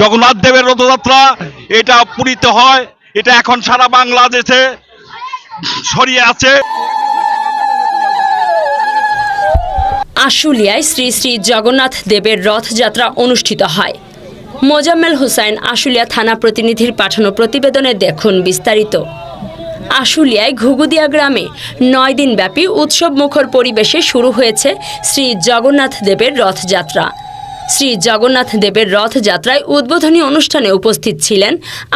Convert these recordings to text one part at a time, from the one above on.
জগন্নাথ দেবের রথযাত্রা, এটা পুরীতে হয়, এটা এখন সারা বাংলাদেশে ছড়িয়ে আছে। আশুলিয়ায় শ্রী শ্রী জগন্নাথ দেবের রথযাত্রা অনুষ্ঠিত হয়। মোজাম্মেল হুসাইন আশুলিয়া থানা প্রতিনিধির পাঠানো প্রতিবেদনে দেখুন বিস্তারিত। আশুলিয়ায় ঘুগুদিয়া গ্রামে নয় দিনব্যাপী উৎসব মুখর পরিবেশে শুরু হয়েছে শ্রী জগন্নাথ দেবের রথযাত্রা। শ্রী জগন্নাথ দেবের রথযাত্রায় উদ্বোধনী অনুষ্ঠানে উপস্থিত ছিলেন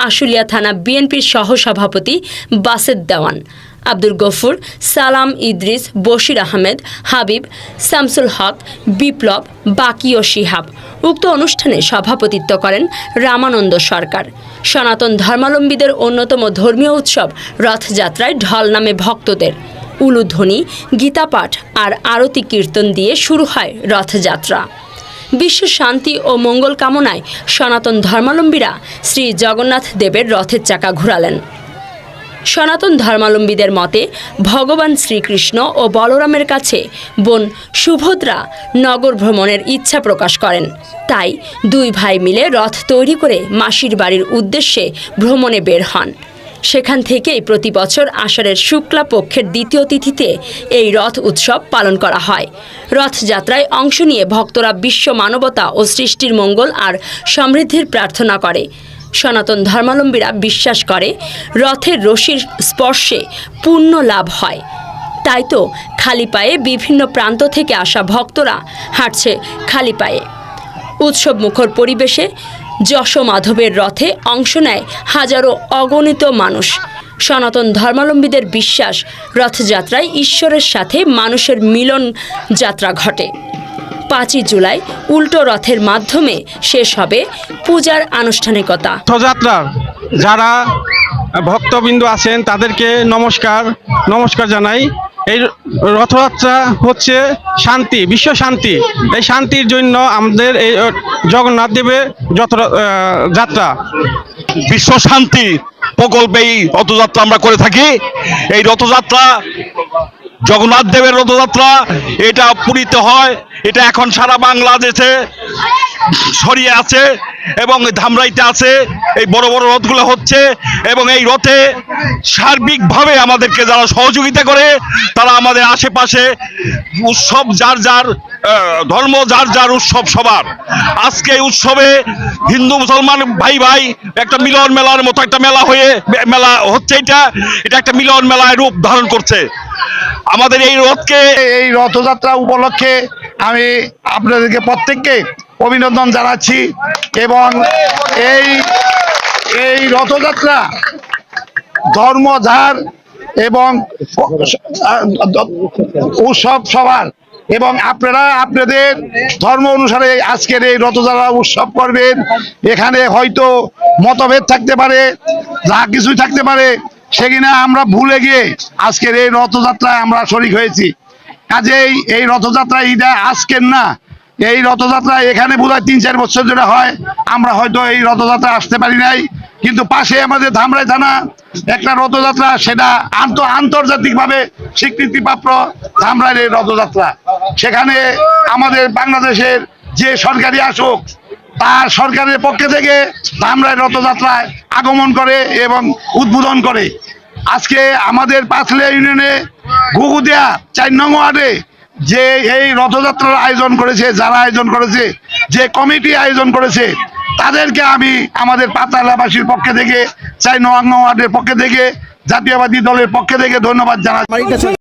আশুলিয়া থানা বিএনপির সহসভাপতি বাসেদ দেওয়ান, আব্দুল গফুর, সালাম ইদ্রিস, বশির আহমেদ, হাবিব, শামসুল হক, বিপ্লব, বাকি ও শিহাব। উক্ত অনুষ্ঠানে সভাপতিত্ব করেন রামানন্দ সরকার। সনাতন ধর্মাবলম্বীদের অন্যতম ধর্মীয় উৎসব রথযাত্রায় ঢল নামে ভক্তদের। উলুধ্বনি, গীতাপাঠ আর আরতি কীর্তন দিয়ে শুরু হয় রথযাত্রা। বিশ্ব শান্তি ও মঙ্গল কামনায় সনাতন ধর্মাবলম্বীরা শ্রী জগন্নাথ দেবের রথের চাকা ঘোরালেন। সনাতন ধর্মাবলম্বীদের মতে, ভগবান শ্রীকৃষ্ণ ও বলরামের কাছে বোন সুভদ্রা নগর ভ্রমণের ইচ্ছা প্রকাশ করেন। তাই দুই ভাই মিলে রথ তৈরি করে মাসির বাড়ির উদ্দেশ্যে ভ্রমণে বের হন। সেখান থেকেই প্রতি বছর আষাঢ়ের শুক্লা পক্ষের দ্বিতীয় তিথিতে এই রথ উৎসব পালন করা হয়। রথযাত্রায় অংশ নিয়ে ভক্তরা বিশ্ব মানবতা ও সৃষ্টির মঙ্গল আর সমৃদ্ধির প্রার্থনা করে। সনাতন ধর্মাবলম্বীরা বিশ্বাস করে, রথের রশির স্পর্শে পুণ্য লাভ হয়। তাই তো খালি পায়ে বিভিন্ন প্রান্ত থেকে আসা ভক্তরা হাঁটছে খালি পায়ে। উৎসব মুখর পরিবেশে যশ মাধবের রথে অংশ নেয় হাজারো অগণিত মানুষ। সনাতন ধর্মাবলম্বীদের বিশ্বাস, রথযাত্রায় ঈশ্বরের সাথে মানুষের মিলন যাত্রা ঘটে। পাঁচই জুলাই উল্টো রথের মাধ্যমে শেষ হবে পূজার আনুষ্ঠানিকতা। রথযাত্রার যারা ভক্তবিন্দু আছেন, তাদেরকে নমস্কার নমস্কার জানাই। এই রথযাত্রা হচ্ছে শান্তি, বিশ্ব শান্তি। এই শান্তির জন্য আমাদের এই জগন্নাথ দেবের যত যাত্রা। বিশ্ব শান্তি প্রকল্পে এই রথযাত্রা আমরা করে থাকি। এই রথযাত্রা জগন্নাথ দেবের রথযাত্রা, এটা পুরীতে হয়, এটা এখন সারা বাংলাদেশে ছড়িয়ে আছে এবং ধামরাইতে আছে। এই বড় বড় রথগুলো হচ্ছে এবং এই রথে সার্বিকভাবে আমাদেরকে যারা সহযোগিতা করে, তারা আমাদের আশেপাশে উৎসব যার যার ধর্ম যার যার উৎসব সবার। আজকে উৎসবে হিন্দু, মুসলমান, ভাই ভাই, একটা মিলন মেলার মতো একটা মেলা হয়ে মেলা হচ্ছে এটা। এটা একটা মিলন মেলায় রূপ ধারণ করছে। আমাদের এই রথকে এই রথযাত্রা উপলক্ষে আমি আপনাদেরকে প্রত্যেককে অভিনন্দন জানাচ্ছি এবং এই এই রথযাত্রা ধর্ম এবং উৎসব সবার এবং আপনারা আপনাদের ধর্ম অনুসারে আজকের এই রথযাত্রা উৎসব করবেন। এখানে হয়তো মতভেদ থাকতে পারে, যা কিছুই থাকতে পারে সেখানে আমরা ভুলে গিয়ে আজকের এই রথযাত্রায় আমরা শরিক হয়েছি। কাজেই এই রথযাত্রা এটা আজকের না, এই রথযাত্রা এখানে বোধহয় তিন চার বছর ধরে হয়। আমরা হয়তো এই রথযাত্রা আসতে পারি নাই, কিন্তু পাশে আমাদের ধামরাই থানা একটা রথযাত্রা, সেটা আন্ত, আন্তর্জাতিকভাবে স্বীকৃতিপ্রাপ্ত ধামরাইয়ের রথযাত্রা। সেখানে আমাদের বাংলাদেশের যে সরকারি আসুক তার সরকারের পক্ষে থেকে ধামরাই রথযাত্রায় আগমন করে এবং উদ্বোধন করে। আজকে আমাদের পাঁচলিয়া ইউনিয়নে ঘুঘুদিয়া চার নং ওয়ার্ডে যে এই রথযাত্রার আয়োজন করেছে, যারা আয়োজন করেছে, যে কমিটি আয়োজন করেছে, তাদেরকে আমি আমাদের পাতালাবাসীর পক্ষে থেকে চাই নং ওয়ার্ডের পক্ষে থেকে, জাতীয়বাদী দলের পক্ষে থেকে ধন্যবাদ জানাচ্ছি।